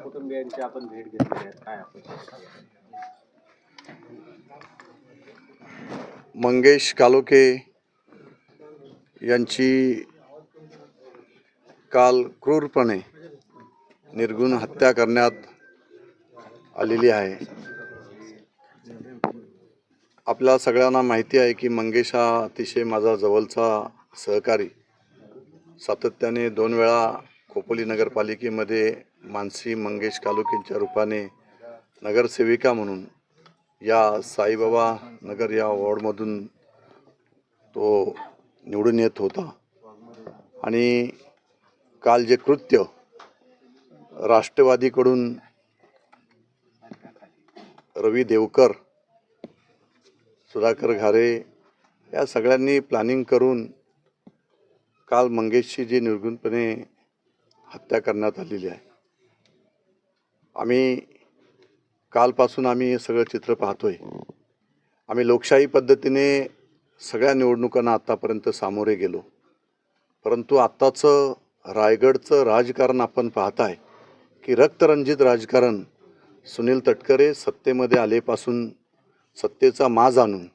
कुटुंबियांची आपण भेट घेतली आहे. काय आपण मंगेश कालोके यांची काल क्रूरपणे निर्गुण हत्या करण्यात आलेली आहे. आपल्या सगळ्यांना माहिती आहे की मंगेश हा अतिशय माझा जवळचा सहकारी. सातत्याने दोन वेळा खोपोली नगरपालिकेमध्ये मानसी मंगेश कालोखेंच्या रूपाने नगरसेविका म्हणून या साईबाबा नगर या वॉर्डमधून तो निवडून येत होता. आणि काल जे कृत्य राष्ट्रवादीकडून रवी देवकर सुधाकर घारे या सगळ्यांनी प्लॅनिंग करून काल मंगेशची जी निर्गुणपणे हत्या करण्यात आलेली आहे. आम्ही कालपासून आम्ही हे सगळं चित्र पाहतोय. आम्ही लोकशाही पद्धतीने सगळ्या निवडणुकांना आत्तापर्यंत सामोरे गेलो. परंतु आत्ताचं रायगडचं राजकारण आपण पाहताय की रक्तरंजित राजकारण सुनील तटकरे सत्तेमध्ये आलेपासून सत्तेचा माज आणून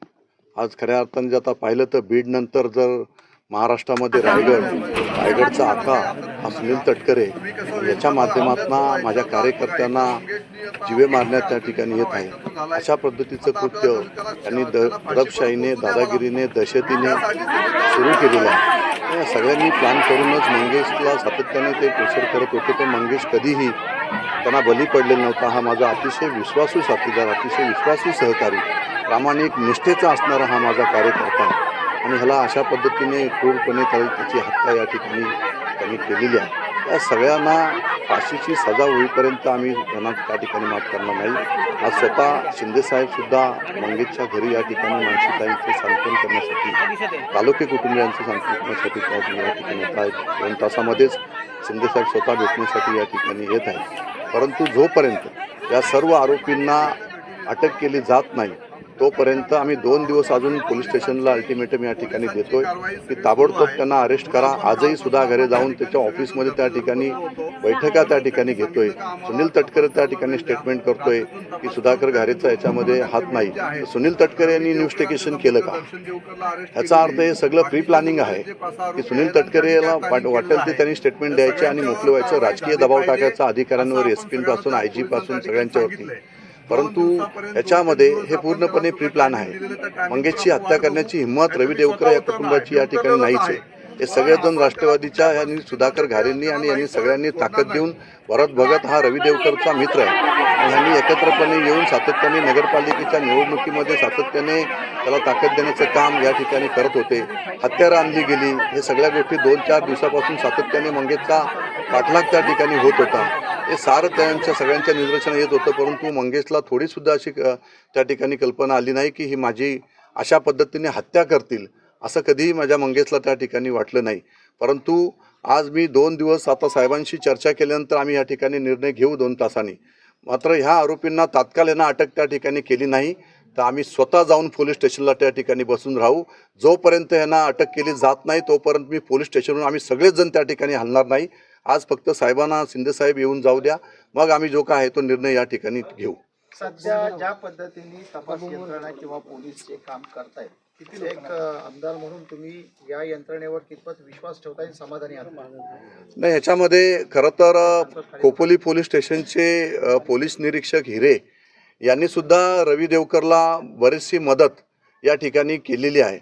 आज खऱ्या अर्थाने जर आता पाहिलं तर बीडनंतर जर महाराष्ट्रामध्ये रायगड रायगडचा आका हा सुनील तटकरे याच्या माध्यमातून माझ्या कार्यकर्त्यांना जीवे मारण्यात त्या ठिकाणी येत आहे. अशा पद्धतीचं कृत्य त्यांनी द दडपशाहीने दादागिरीने दहशतीने सुरू केलेलं आहे. या सगळ्यांनी प्लॅन करूनच मंगेशला सातत्याने ते प्रेशर करत होते पण मंगेश कधीही त्यांना बली पडलेला नव्हता. हा माझा अतिशय विश्वासू साथीदार अतिशय विश्वासू सहकारी प्रामाणिक निष्ठेचा असणारा हा माझा कार्यकर्ता. आहे आणि ह्याला अशा पद्धतीने क्रूरपणे त्याची हत्या या ठिकाणी त्यांनी केलेली आहे. या सगळ्यांना फाशीची सजा होईपर्यंत आम्ही त्यांना त्या ठिकाणी माफ करणार नाही. आज स्वतः शिंदेसाहेबसुद्धा मंगेशच्या घरी या ठिकाणी मानसिकताईंचे सांत्वन करण्यासाठी तालुके कुटुंबियांचं सांत्वन करण्यासाठी त्या या ठिकाणी येत आहेत. दोन तासामध्येच शिंदेसाहेब स्वतः भेटण्यासाठी या ठिकाणी येत आहेत. परंतु जोपर्यंत या सर्व आरोपींना अटक केली जात नाही तोपर्यंत आम्ही दोन दिवस अजून पोलीस स्टेशनला अल्टिमेटम या ठिकाणी देतोय. की ताबडतोब त्यांना अरेस्ट करा. आजही सुद्धा घरी जाऊन त्याच्या ऑफिसमध्ये त्या ठिकाणी बैठका त्या ठिकाणी घेतोय. सुनील तटकरे त्या ठिकाणी स्टेटमेंट करतोय की सुधाकर घारेचा याच्यामध्ये हात नाही. सुनील तटकरे यांनी इन्व्हेस्टिगेशन केलं का? ह्याचा अर्थ हे सगळं प्री प्लॅनिंग आहे. की सुनील तटकरे वाट वाटेल ते त्यांनी स्टेटमेंट द्यायचे आणि मोकलवायचं व्हायचं. राजकीय दबाव टाकायचा अधिकाऱ्यांवर एसपासून आय जी पासून सगळ्यांच्यावरती. परंतु याच्यामध्ये हे पूर्णपणे प्री प्लॅन आहे. मंगेशची हत्या करण्याची हिंमत रवी देवकर या कुटुंबाची या ठिकाणी नाहीच आहे. हे सगळेजण राष्ट्रवादीच्या यांनी सुधाकर घारेंनी आणि यांनी सगळ्यांनी ताकद देऊन भरत भगत हा रवी देवकरचा मित्र आहे. आणि यांनी एकत्रपणे येऊन सातत्याने नगरपालिकेच्या निवडणुकीमध्ये सातत्याने त्याला ताकद देण्याचं काम या ठिकाणी करत होते. हत्यारं आणली गेली. हे सगळ्या गोष्टी दोन चार दिवसापासून सातत्याने मंगेशचा पाठलाग त्या ठिकाणी होत होता. हे सारं त्यांच्या सगळ्यांच्या निदर्शनं येत होतं परंतु मंगेशला थोडीसुद्धा अशी त्या ठिकाणी कल्पना आली नाही की ही माझी अशा पद्धतीने हत्या करतील असं कधीही माझ्या मंगेशला त्या ठिकाणी वाटलं नाही. परंतु आज मी दोन दिवस आता साहेबांशी चर्चा केल्यानंतर आम्ही या ठिकाणी निर्णय घेऊ दोन तासांनी. मात्र ह्या आरोपींना तात्काळ यांना अटक त्या ठिकाणी केली नाही तर आम्ही स्वतः जाऊन पोलीस स्टेशनला त्या ठिकाणी बसून राहू. जोपर्यंत यांना अटक केली जात नाही तोपर्यंत मी पोलीस स्टेशनवरून आम्ही सगळेच जण त्या ठिकाणी हलणार नाही. आज फक्त साहेबांना शिंदेसाहेब येऊन जाऊ द्या. मग आम्ही जो काय आहे तो निर्णय या ठिकाणी घेऊ. सध्या ज्या पद्धतीने तपास यंत्रणा किंवा पोलीस जे काम करतायत एक अ, आमदार म्हणून तुम्ही या यंत्रणेवर कितपत विश्वास ठेवताय समाधानी आहात? नाही ह्याच्यामध्ये खरं तर खोपोली पोलीस स्टेशनचे पोलीस निरीक्षक हिरे यांनी सुद्धा रवी देवकरला बरीचशी मदत या ठिकाणी केलेली आहे.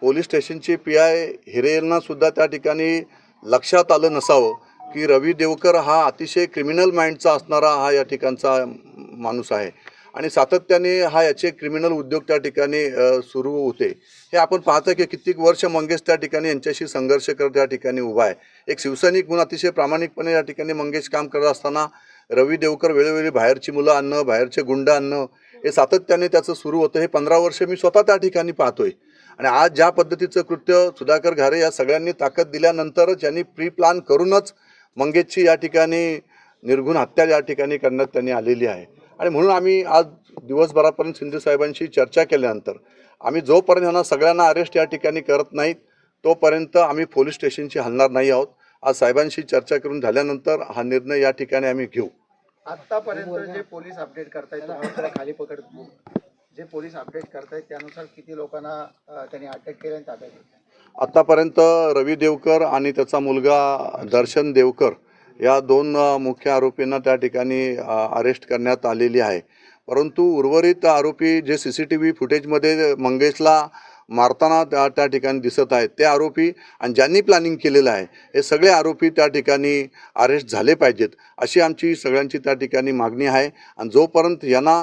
पोलीस स्टेशनचे पी आय हिरे यांना सुद्धा त्या ठिकाणी लक्षात आलं नसावं की रवी देवकर हा अतिशय क्रिमिनल माइंडचा असणारा हा या ठिकाणचा माणूस आहे. आणि सातत्याने हा याचे क्रिमिनल उद्योग त्या ठिकाणी सुरू होते. हे आपण पाहतो की कित्येक वर्ष मंगेश त्या ठिकाणी यांच्याशी संघर्ष करत त्या ठिकाणी उभा आहे. एक शिवसैनिक म्हणून अतिशय प्रामाणिकपणे या ठिकाणी मंगेश काम करत असताना रवी देवकर वेळोवेळी बाहेरची मुलं आणणं बाहेरचे गुंड आणणं हे सातत्याने त्याचं सुरू होतं. हे पंधरा वर्ष मी स्वतः त्या ठिकाणी पाहतोय. आणि आज ज्या पद्धतीचं कृत्य सुधाकर घारे या सगळ्यांनी ताकद दिल्यानंतरच यांनी प्री प्लॅन करूनच मंगेशची या ठिकाणी निर्घुण हत्या या ठिकाणी करण्यात त्यांनी आलेली आहे. आणि म्हणून आम्ही आज दिवसभरापर्यंत शिंदे साहेबांशी चर्चा केल्यानंतर आम्ही जोपर्यंत यांना सगळ्यांना अरेस्ट या ठिकाणी करत नाहीत तोपर्यंत आम्ही पोलीस स्टेशनशी हलणार नाही आहोत. आज साहेबांशी चर्चा करून झाल्यानंतर हा निर्णय या ठिकाणी आम्ही घेऊ. आतापर्यंत जे पोलीस अपडेट करतायत खाली पकड. जे पोलीस अपडेट करतायत त्यानुसार किती लोकांना त्यांनी अटक केली आणि ताब्यात घेतलं? आत्तापर्यंत रवी देवकर आणि त्याचा मुलगा दर्शन देवकर या दोन मुख्य आरोपींना त्या ठिकाणी अरेस्ट करण्यात आलेली आहे. परंतु उर्वरित आरोपी जे सी सी टी व्ही फुटेजमध्ये मंगेशला मारताना त्या त्या ठिकाणी दिसत आहेत ते आरोपी आणि ज्यांनी प्लॅनिंग केलेलं आहे हे सगळे आरोपी त्या ठिकाणी अरेस्ट झाले पाहिजेत अशी आमची सगळ्यांची त्या ठिकाणी मागणी आहे. आणि जोपर्यंत यांना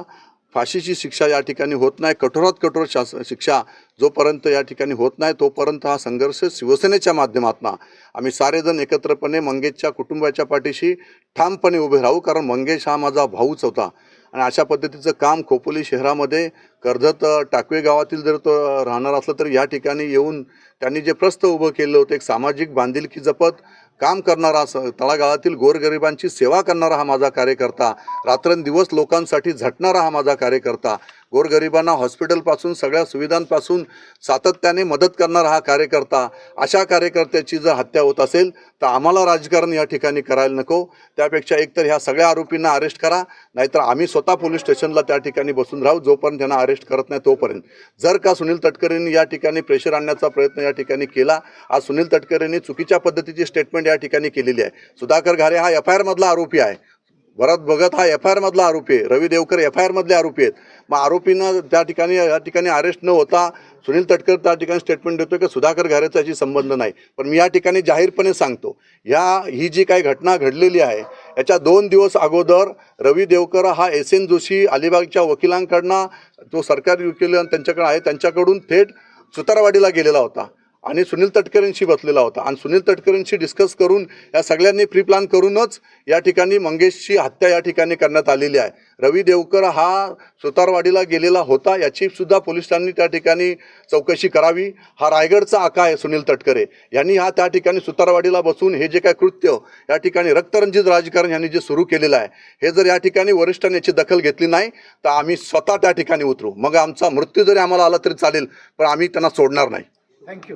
फाशीची शिक्षा या ठिकाणी होत नाही कठोरात कठोर शास शिक्षा जोपर्यंत या ठिकाणी होत नाही तोपर्यंत हा संघर्ष शिवसेनेच्या माध्यमातून आम्ही सारेजण एकत्रपणे मंगेशच्या कुटुंबाच्या पाठीशी ठामपणे उभे राहू कारण मंगेश हा माझा भाऊच होता. आणि अशा पद्धतीचं काम खोपोली शहरामध्ये कर्जत टाकवे गावातील जर तो राहणार असलं तर या ठिकाणी येऊन त्यांनी जे प्रस्थ उभं केलं होतं एक सामाजिक बांधिलकी जपत काम करणारा स तळागाळातील गोरगरिबांची सेवा करणारा हा माझा कार्यकर्ता. रात्रंदिवस लोकांसाठी झटणारा हा माझा कार्यकर्ता. गोरगरिबांना हॉस्पिटलपासून सगळ्या सुविधांपासून सातत्याने मदत करणारा हा कार्यकर्ता अशा कार्यकर्त्याची जर हत्या होत असेल तर आम्हाला राजकारण या ठिकाणी करायला नको. त्यापेक्षा एकतर ह्या सगळ्या आरोपींना अरेस्ट करा नाहीतर आम्ही स्वतः पोलीस स्टेशनला त्या ठिकाणी बसून राहू जोपर्यंत त्यांना अरेस्ट करत नाही तोपर्यंत. जर का सुनील तटकरेंनी या ठिकाणी प्रेशर आणण्याचा प्रयत्न या ठिकाणी केला आज सुनील तटकरेंनी चुकीच्या पद्धतीची स्टेटमेंट या ठिकाणी केलेली आहे. सुधाकर घारे हा एफ आय आरमधला आरोपी आहे. भरत भगत हा एफ आय आरमधला आरोपी आहे. रवी देवकर एफ आय आरमधले आरोपी आहेत. मग आरोपींना त्या ठिकाणी या ठिकाणी अरेस्ट न होता सुनील तटकर त्या ठिकाणी स्टेटमेंट देतो की सुधाकर घारेचा याची संबंध नाही. पण मी या ठिकाणी जाहीरपणे सांगतो या ही जी काही घटना घडलेली आहे याच्या दोन दिवस अगोदर रवी देवकर हा एस एन जोशी अलिबागच्या वकिलांकडनं जो सरकारी वकील त्यांच्याकडे आहे त्यांच्याकडून थेट सुतारवाडीला गेलेला होता. आणि सुनील तटकरेंशी बसलेला होता. आणि सुनील तटकरेंशी डिस्कस करून या सगळ्यांनी प्री प्लॅन करूनच या ठिकाणी मंगेशची हत्या या ठिकाणी करण्यात आलेली आहे. रवी देवकर हा सुतारवाडीला गेलेला होता. याची सुद्धा पोलिसांनी त्या ठिकाणी चौकशी करावी. हा रायगडचा आका आहे सुनील तटकरे. यांनी हा त्या ठिकाणी सुतारवाडीला बसून हे जे काय कृत्य या ठिकाणी रक्तरंजित राजकारण यांनी जे सुरू केलेलं आहे हे जर या ठिकाणी वरिष्ठांनी याची दखल घेतली नाही तर आम्ही स्वतः त्या ठिकाणी उतरू. मग आमचा मृत्यू जरी आम्हाला आला तरी चालेल पण आम्ही त्यांना सोडणार नाही. थँक्यू